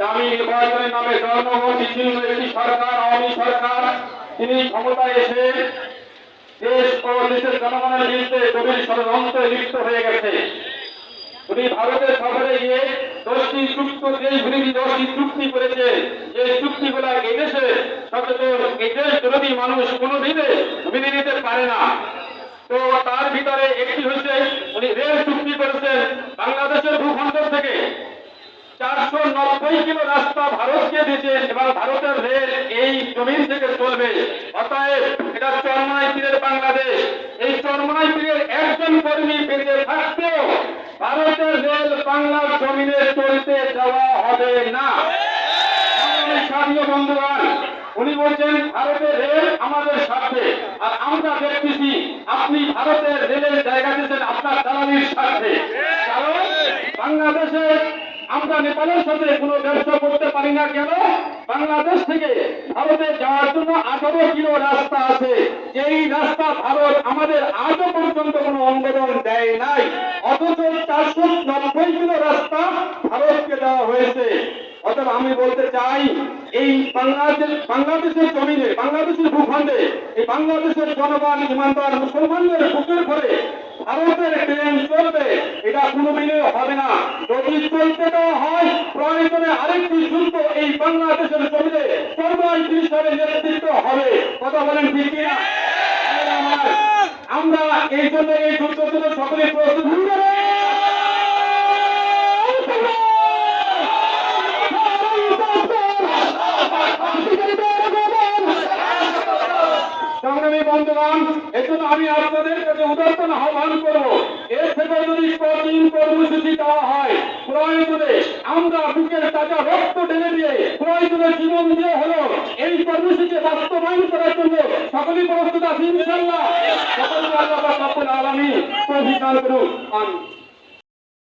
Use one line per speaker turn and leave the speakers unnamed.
দামি নির্বাচনের নামে জনগণ বিচ্ছিন্ন একটি সরকার, আওয়ামী সরকার। তিনি ক্ষমতায় এসে দেশ ও দেশের জনগণের বিরুদ্ধে গভীর ষড়যন্ত্রে লিপ্ত হয়ে গেছে। উনি ভারতের সফরে গিয়ে দশটি চুক্ত, দেশ বিরোধী দশটি চুক্তি করেছে। যে চুক্তিগুলো এদেশে সচেতন এদেশ বিরোধী মানুষ কোনোদিনে মেনে নিতে পারে না। তো তার ভিতরে একটি হচ্ছে, উনি রেল চুক্তি করেছেন, বাংলাদেশের ভূখণ্ড থেকে চারশো নব্বই কিলো রাস্তা ভারতকে দিয়েছেন এবং ভারতের রেল এই জমিন থেকে চলবে। অতএব এটা চরমাই তীরের বাংলাদেশ। এই চরমাই তীরের একজন কর্মী বেঁচে থাকতেও ভারতের রেল বাংলার জমিনে চলতে দেওয়া হবে না। সাথীয় বন্ধুগণ, উনি বলছেন, ভারতের রেল আমাদের স্বার্থে। আর আমরা দেখতেছি আপনি ভারতের রেলের জায়গা দিচ্ছেন আপনার দালালির স্বার্থে। কারণ বাংলাদেশে আমরা নেপালের সাথে কোনো ব্যবসা করতে পারি না কেন? বাংলাদেশ থেকে ভারতে যাওয়ার জন্য আঠারো কিলো রাস্তা আছে। যেই রাস্তা ভারত আমাদের আজও পর্যন্ত কোনো অনুমোদন দেয় নাই। অথচ চারশো নব্বই কিলো রাস্তা ভারতকে দেওয়া হয়েছে। অতএব আমি বলতে চাই, এই বাংলাদেশ, বাংলাদেশের জমিনে, বাংলাদেশের ভূখণ্ডে, এই বাংলাদেশের জনগণ, ইমানদার, মুসলমানদের বুকের করে ভারতের ট্রেন চলবে, এটা কোনোদিনই হবে না। যদি চলতে দেওয়া হয়, প্রয়োজনে আরেকটি যুদ্ধ এই বাংলাদেশের জমিনে পরবর্তী সালে নেতৃত্ব হবে। কথা বলেন ঠিক কিনা? আমরা এই জন্য এই জন্য সকলে প্রস্তুত। বন্ধুগণ, এজন্য আমি আপনাদের কাছে উদার্তন আহ্বান করব এর থেকে যদি প্রতিদিন কর্মসূচি দেওয়া হয় প্রয়োজনে আমরা বুকের তাজা রক্ত ঢেলে দিয়ে প্রয়োজনে জীবন দিয়ে হলো, এই কর্মসূচি বাস্তবায়ন করার জন্য সকলেই প্রস্তুত আছি ইনশাল্লাহ সকলকে আল্লাহ আলামিন তৌফিক দান করুন আমিন।